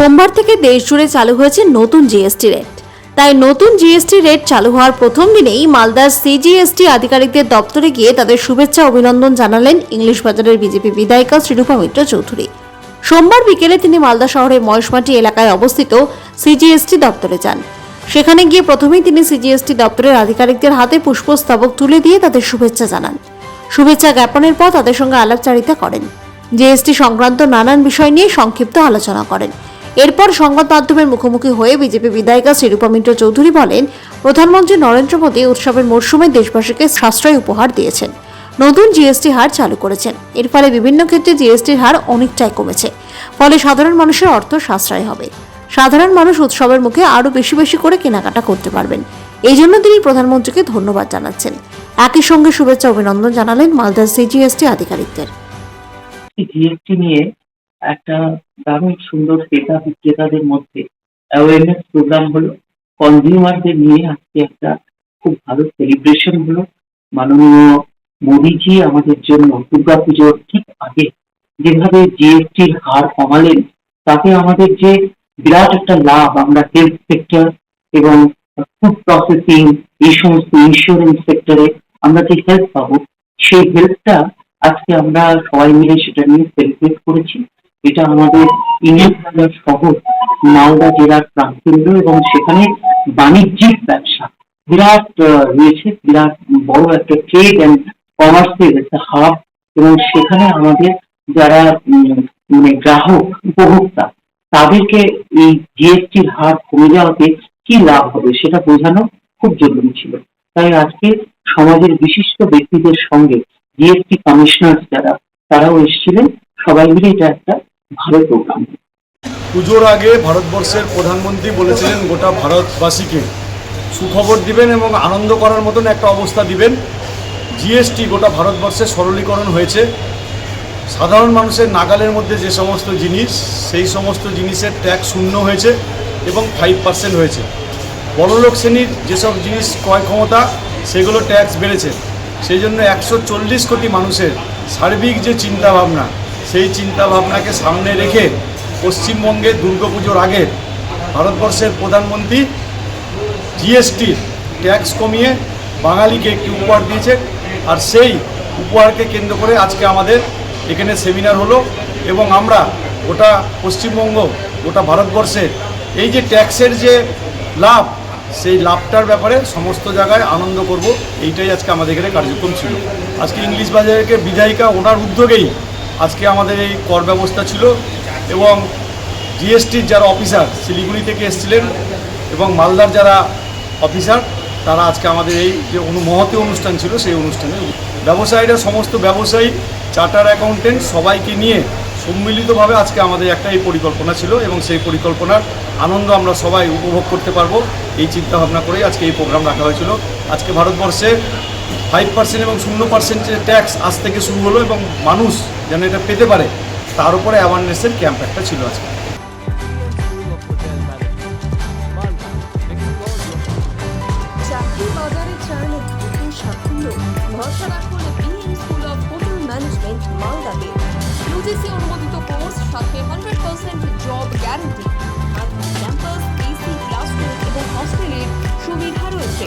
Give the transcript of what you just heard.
সোমবার থেকে দেশ জুড়ে চালু হয়েছে নতুন জিএসটি রেট তাই নতুন জিএসটি রেট চালু হওয়ার প্রথম দিনেই মালদার সিজিএসটি আধিকারিকদের দপ্তরে গিয়ে তাদের শুভেচ্ছা অভিনন্দন জানালেন ইংলিশ বাজারের বিজেপি বিধায়িকা শ্রীরূপা মিত্র চৌধুরী। সোমবার বিকেলে তিনি মালদা শহরের মহেশমাটি এলাকায় অবস্থিত সিজিএসটি দপ্তরে যান। সেখানে গিয়ে প্রথমেই তিনি সিজিএসটি দপ্তরের আধিকারিকদের হাতে পুষ্পস্তবক তুলে দিয়ে তাদের শুভেচ্ছা জানান। শুভেচ্ছা জ্ঞাপনের পর তাদের সঙ্গে আলাপচারিতা করেন। জিএসটি সংক্রান্ত নানান বিষয় নিয়ে সংক্ষিপ্ত আলোচনা করেন। এরপর সংবাদ মাধ্যমের মুখোমুখি হয়ে বিজেপি বিধায়িকা শ্রীরূপা মিত্র চৌধুরী বলেন, প্রধানমন্ত্রী নরেন্দ্র মোদী উৎসবের মরশুমে দেশবাসীকে সাশ্রয় উপহার দিয়েছেন। নতুন জিএসটি হার চালু করেছেন। এর ফলে বিভিন্ন ক্ষেত্রে জিএসটির হার অনেকটাই কমেছে। ফলে সাধারণ মানুষের অর্থ সাশ্রয় হবে। সাধারণ মানুষ উৎসবের মুখে আরও বেশি বেশি করে কেনাকাটা করতে পারবেন। এই জন্য তিনি প্রধানমন্ত্রীকে ধন্যবাদ জানাচ্ছেন। একই সঙ্গে শুভেচ্ছা অভিনন্দন জানালেন মালদার সিজিএসটি আধিকারিকদের। জিএসটি নিয়ে একটা দারুণ সুন্দর ক্রেতা বিক্রেতাদের মধ্যে অ্যাওয়ারনেস প্রোগ্রাম হলো। কনজিউমারদের নিয়ে আজকে একটা খুব ভালো সেলিব্রেশন হলো। মাননীয় মোদিজি আমাদের জন্য দুর্গাপুজোর ঠিক আগে যেভাবে জিএসটির হার কমালেন, তাতে আমাদের যে বিরাট একটা লাভ আমরা হেলথ সেক্টর এবং ফুড প্রসেসিং এই সমস্ত ইন্স্যুরেন্স সেক্টরে আমরা যে হেল্প পাবো, সেই হেল্পটা আজকে আমরা সবাই মিলে সেটা নিয়ে সেলিব্রেট করেছি। এটা আমাদের বাজার শহর মালদা জেলার প্রাণকেন্দ্র এবং সেখানে বাণিজ্যিক ব্যবসা। বিরাট রয়েছে, বিরাট বড় একটা ট্রেড অ্যান্ড কমার্সের একটা হাব এবং সেখানে আমাদের যারা মানে গ্রাহক, উপভোক্তা, তাদেরকে এই জিএসটির হার কমে যাওয়াতে কি লাভ হবে সেটা বোঝানো খুব জরুরি ছিল। তাই আজকে সমাজের বিশিষ্ট ব্যক্তিদের সঙ্গে জিএসটি কমিশনার যারা, তারাও এসেছিলেন। সবাই মিলে এটা একটা পুজোর আগে ভারতবর্ষের প্রধানমন্ত্রী বলেছিলেন গোটা ভারতবাসীকে সুখবর দিবেন এবং আনন্দ করার মতন একটা অবস্থা দিবেন। জিএসটি গোটা ভারতবর্ষে সরলীকরণ হয়েছে। সাধারণ মানুষের নাগালের মধ্যে যে সমস্ত জিনিস, সেই সমস্ত জিনিসের ট্যাক্স শূন্য হয়েছে এবং ফাইভ পার্সেন্ট হয়েছে। বড়লোক শ্রেণির যেসব জিনিস ক্রয় ক্ষমতা, সেগুলো ট্যাক্স বেড়েছে। সেই জন্য একশো চল্লিশ কোটি মানুষের সার্বিক যে চিন্তাভাবনা সেই চিন্তা ভাবনাকে সামনে রেখে পশ্চিমবঙ্গে দুর্গাপুজোর আগে ভারতবর্ষের প্রধানমন্ত্রী জিএসটির ট্যাক্স কমিয়ে বাঙালিকে একটি উপহার দিয়েছে। আর সেই উপহারকে কেন্দ্র করে আজকে আমাদের এখানে সেমিনার হলো এবং আমরা গোটা পশ্চিমবঙ্গ, গোটা ভারতবর্ষে এই যে ট্যাক্সের যে লাভ, সেই লাভটার ব্যাপারে সমস্ত জায়গায় আনন্দ করব। এইটাই আজকে আমাদের এখানে কার্যক্রম ছিল। আজকে ইংলিশ বাজারকে বিধায়িকা, ওনার উদ্যোগেই আজকে আমাদের এই কর ব্যবস্থা ছিল এবং জিএসটির যারা অফিসার শিলিগুড়ি থেকে এসেছিলেন এবং মালদার যারা অফিসার তারা আজকে আমাদের এই যে অনু, মহতি অনুষ্ঠান ছিল সেই অনুষ্ঠানে ব্যবসায়ীরা সমস্ত ব্যবসায়ী চার্টার অ্যাকাউন্টেন্ট সবাইকে নিয়ে সম্মিলিতভাবে আজকে আমাদের একটা এই পরিকল্পনা ছিল এবং সেই পরিকল্পনার আনন্দ আমরা সবাই উপভোগ করতে পারব। এই চিন্তাভাবনা করেই আজকে এই প্রোগ্রাম রাখা হয়েছিল। আজকে ভারতবর্ষে ফাইভ পার্সেন্ট এবং শূন্য পার্সেন্টের ট্যাক্স আজ থেকে শুরু হলো এবং মানুষ যেন এটা পেতে পারে, তার উপরে অ্যাওয়ারনেসের ক্যাম্প একটা ছিল আজকে। সুবিধা রয়েছে।